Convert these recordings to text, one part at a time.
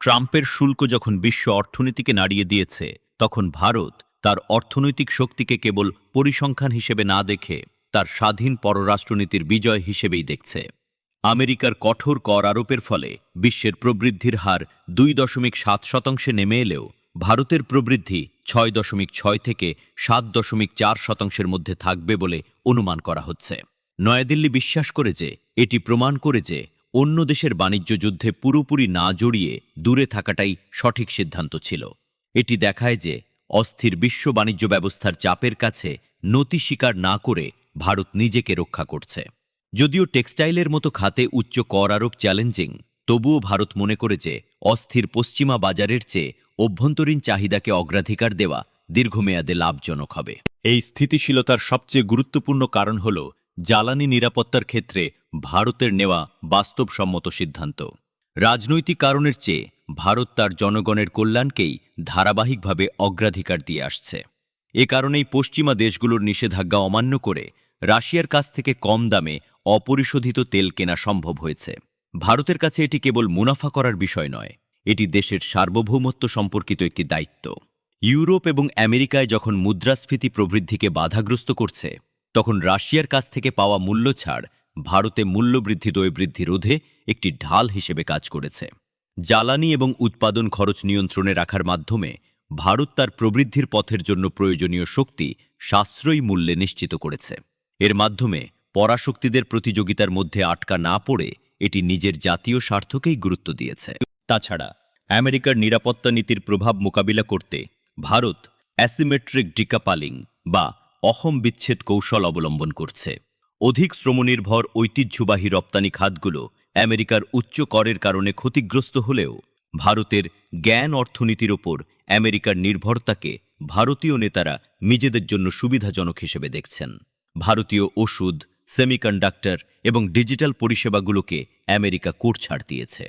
ট্রাম্পের শুল্ক যখন বিশ্ব অর্থনীতিকে নাড়িয়ে দিয়েছে, তখন ভারত তার অর্থনৈতিক শক্তিকে কেবল পরিসংখ্যান হিসেবে না দেখে তার স্বাধীন পররাষ্ট্রনীতির বিজয় হিসেবেই দেখছে। আমেরিকার কঠোর কর আরোপের ফলে বিশ্বের প্রবৃদ্ধির হার দুই দশমিক সাত শতাংশে নেমে এলেও ভারতের প্রবৃদ্ধি ছয় দশমিক ছয় থেকে সাত দশমিক চার শতাংশের মধ্যে থাকবে বলে অনুমান করা হচ্ছে। নয়াদিল্লি বিশ্বাস করে যে, এটি প্রমাণ করে যে অন্য দেশের বাণিজ্য যুদ্ধে পুরোপুরি না জড়িয়ে দূরে থাকাটাই সঠিক সিদ্ধান্ত ছিল। এটি দেখায় যে অস্থির বিশ্ব বাণিজ্য ব্যবস্থার চাপের কাছে নতি স্বীকার না করে ভারত নিজেকে রক্ষা করছে। যদিও টেক্সটাইলের মতো খাতে উচ্চ কর আরোপ চ্যালেঞ্জিং, তবুও ভারত মনে করে যে অস্থির পশ্চিমা বাজারের চেয়ে অভ্যন্তরীণ চাহিদাকে অগ্রাধিকার দেওয়া দীর্ঘমেয়াদে লাভজনক হবে। এই স্থিতিশীলতার সবচেয়ে গুরুত্বপূর্ণ কারণ হল জ্বালানি নিরাপত্তার ক্ষেত্রে ভারতের নেওয়া বাস্তবসম্মত সিদ্ধান্ত। রাজনৈতিক কারণের চেয়ে ভারত তার জনগণের কল্যাণকেই ধারাবাহিকভাবে অগ্রাধিকার দিয়ে আসছে। এ কারণেই পশ্চিমা দেশগুলোর নিষেধাজ্ঞা অমান্য করে রাশিয়ার কাছ থেকে কম দামে অপরিশোধিত তেল কেনা সম্ভব হয়েছে। ভারতের কাছে এটি কেবল মুনাফা করার বিষয় নয়, এটি দেশের সার্বভৌমত্ব সম্পর্কিত একটি দায়িত্ব। ইউরোপ এবং আমেরিকায় যখন মুদ্রাস্ফীতি প্রবৃদ্ধিকে বাধাগ্রস্ত করছে, তখন রাশিয়ার কাছ থেকে পাওয়া মূল্য ছাড় ভারতে মূল্যবৃদ্ধি দয়বৃদ্ধি রোধে একটি ঢাল হিসেবে কাজ করেছে। জ্বালানি এবং উৎপাদন খরচ নিয়ন্ত্রণে রাখার মাধ্যমে ভারত তার প্রবৃদ্ধির পথের জন্য প্রয়োজনীয় শক্তি সাশ্রয়ী মূল্যে নিশ্চিত করেছে। এর মাধ্যমে পরাশক্তিদের প্রতিযোগিতার মধ্যে আটকা না পড়ে এটি নিজের জাতীয় স্বার্থকেই গুরুত্ব দিয়েছে। তাছাড়া আমেরিকার নিরাপত্তা নীতির প্রভাব মোকাবিলা করতে ভারত অ্যাসিমেট্রিক ডিকাপালিং বা অহম বিচ্ছেদ কৌশল অবলম্বন করছে। অধিক শ্রমনির্ভর, ঐতিহ্যবাহী রপ্তানি খাতগুলো আমেরিকার উচ্চ করের কারণে ক্ষতিগ্রস্ত হলেও ভারতের জ্ঞান অর্থনীতির ওপর আমেরিকার নির্ভরতাকে ভারতীয় নেতারা নিজেদের জন্য সুবিধাজনক হিসেবে দেখছেন। ভারতীয় ওষুধ, সেমিকন্ডাক্টর এবং ডিজিটাল পরিষেবাগুলোকে আমেরিকা ছাড় দিয়েছে।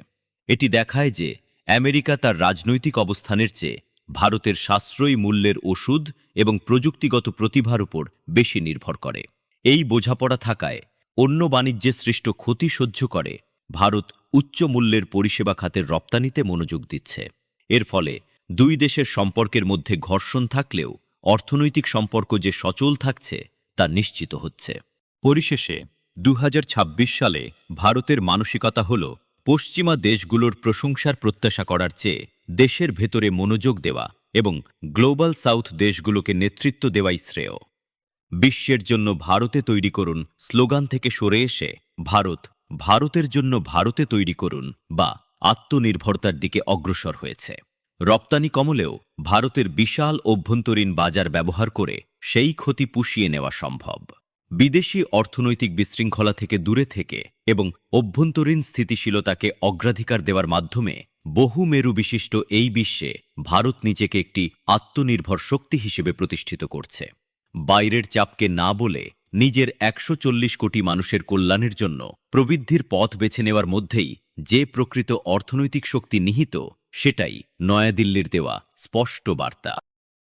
এটি দেখায় যে আমেরিকা তার রাজনৈতিক অবস্থানের চেয়ে ভারতের সাশ্রয়ী মূল্যের ওষুধ এবং প্রযুক্তিগত প্রতিভার উপর বেশি নির্ভর করে। এই বোঝাপড়া থাকায় অন্য বাণিজ্যে সৃষ্ট ক্ষতি সহ্য করে ভারত উচ্চ মূল্যের পরিষেবা খাতের রপ্তানিতে মনোযোগ দিচ্ছে। এর ফলে দুই দেশের সম্পর্কের মধ্যে ঘর্ষণ থাকলেও অর্থনৈতিক সম্পর্ক যে সচল থাকছে, তা নিশ্চিত হচ্ছে। পরিশেষে দু হাজার ছাব্বিশ সালে ভারতের মানসিকতা হল পশ্চিমা দেশগুলোর প্রশংসার প্রত্যাশা করার চেয়ে দেশের ভেতরে মনোযোগ দেওয়া এবং গ্লোবাল সাউথ দেশগুলোকে নেতৃত্ব দেওয়াই শ্রেয়। বিশ্বের জন্য ভারতে তৈরি করুন স্লোগান থেকে সরে এসে ভারত, ভারতের জন্য ভারতে তৈরি করুন বা আত্মনির্ভরতার দিকে অগ্রসর হয়েছে। রপ্তানি কমলেও ভারতের বিশাল অভ্যন্তরীণ বাজার ব্যবহার করে সেই ক্ষতি পুষিয়ে নেওয়া সম্ভব। বিদেশি অর্থনৈতিক বিশৃঙ্খলা থেকে দূরে থেকে এবং অভ্যন্তরীণ স্থিতিশীলতাকে অগ্রাধিকার দেওয়ার মাধ্যমে বহু মেরু বিশিষ্ট এই বিশ্বে ভারত নিজেকে একটি আত্মনির্ভর শক্তি হিসেবে প্রতিষ্ঠিত করছে। বাইরের চাপকে না বলে নিজের একশো চল্লিশ কোটি মানুষের কল্যাণের জন্য প্রবৃদ্ধির পথ বেছে নেওয়ার মধ্যেই যে প্রকৃত অর্থনৈতিক শক্তি নিহিত, সেটাই নয়াদিল্লির দেওয়া স্পষ্ট বার্তা।